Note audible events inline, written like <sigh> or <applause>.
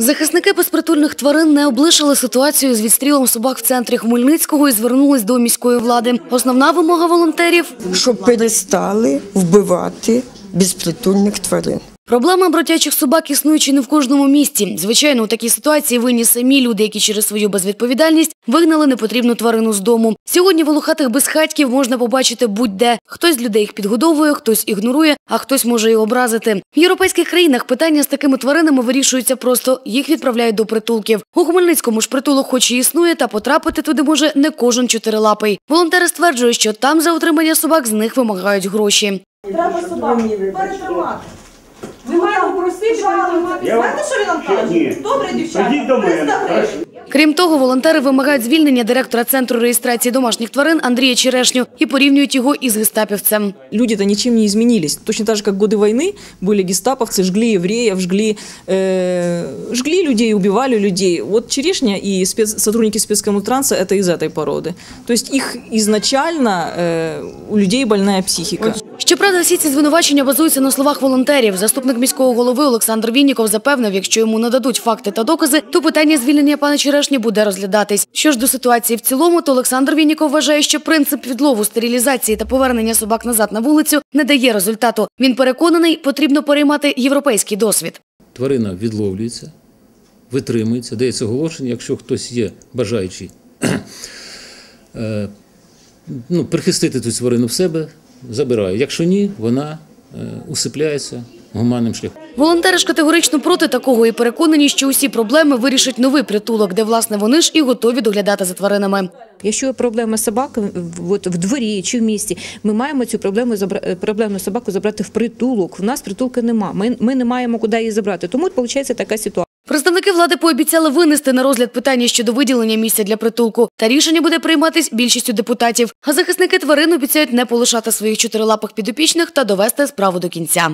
Захисники безпритульних тварин не облишили ситуацію з відстрілом собак в центрі Хмельницького і звернулись до міської влади. Основна вимога волонтерів щоб перестали вбивати безпритульних тварин. Проблема бродячих собак існуючи не в кожному місті. Звичайно, у такій ситуації винні самі люди, які через свою безвідповідальність вигнали непотрібну тварину з дому. Сьогодні волохатих безхатьків можна побачити будь-де. Хтось з людей їх підгодовує, хтось ігнорує, а хтось може і образити. В європейських країнах питання з такими тваринами вирішується просто. Їх відправляють до притулків. У Хмельницькому ж притулок хоч і існує, та потрапити туди може не кожен чотирилапий. Волонтери стверджують, що там за утримання собак з них вимагають гроші. Треба собаку перетримати Ми маємо просити перетримати. Я вам- Знаєте, що він нам Ще каже? ні. Добре, дівчата, Прийдіть до мене, 300 гривень. Крім того, волонтери вимагають звільнення директора центру реєстрації домашніх тварин Андрія Черешню і порівнюють його із гестапівцем. Люди-то ничем не изменились. Точно так же, как в годы войны были гестаповцы, жгли евреев, жгли, э, жгли людей, убивали людей. Вот Черешня и спец, сотрудники спецкоммутранса – это из этой породы. То есть их изначально э, у людей больная психика. Всі ці звинувачення базуються на словах волонтерів. Заступник міського голови Олександр Вінніков запевнив, якщо йому нададуть факти та докази, то питання звільнення пана Черешні буде розглядатись. Що ж до ситуації в цілому, то Олександр Вінніков вважає, що принцип відлову, стерилізації та повернення собак назад на вулицю не дає результату. Він переконаний, потрібно переймати європейський досвід. тварина відловлюється, витримується, дається оголошення, якщо хтось є бажаючий <clears throat> е, ну, прихистити цю тварину в себе, забирає. Якщо ні, вона е, усипляється гуманним шляхом. Волонтери ж категорично проти такого і переконані, що усі проблеми вирішить новий притулок, де власне вони ж і готові доглядати за тваринами. Якщо є проблема з собакою в- от в дворі чи в місті, ми маємо цю проблему е, проблемну собаку забрати в притулок. В нас притулка нема. Ми, ми не маємо куди її забрати. Тому виходить така ситуація. Влади пообіцяли винести на розгляд питання щодо виділення місця для притулку. Та рішення буде прийматись більшістю депутатів. А захисники тварин обіцяють не полишати своїх чотирилапих підопічних та довести справу до кінця.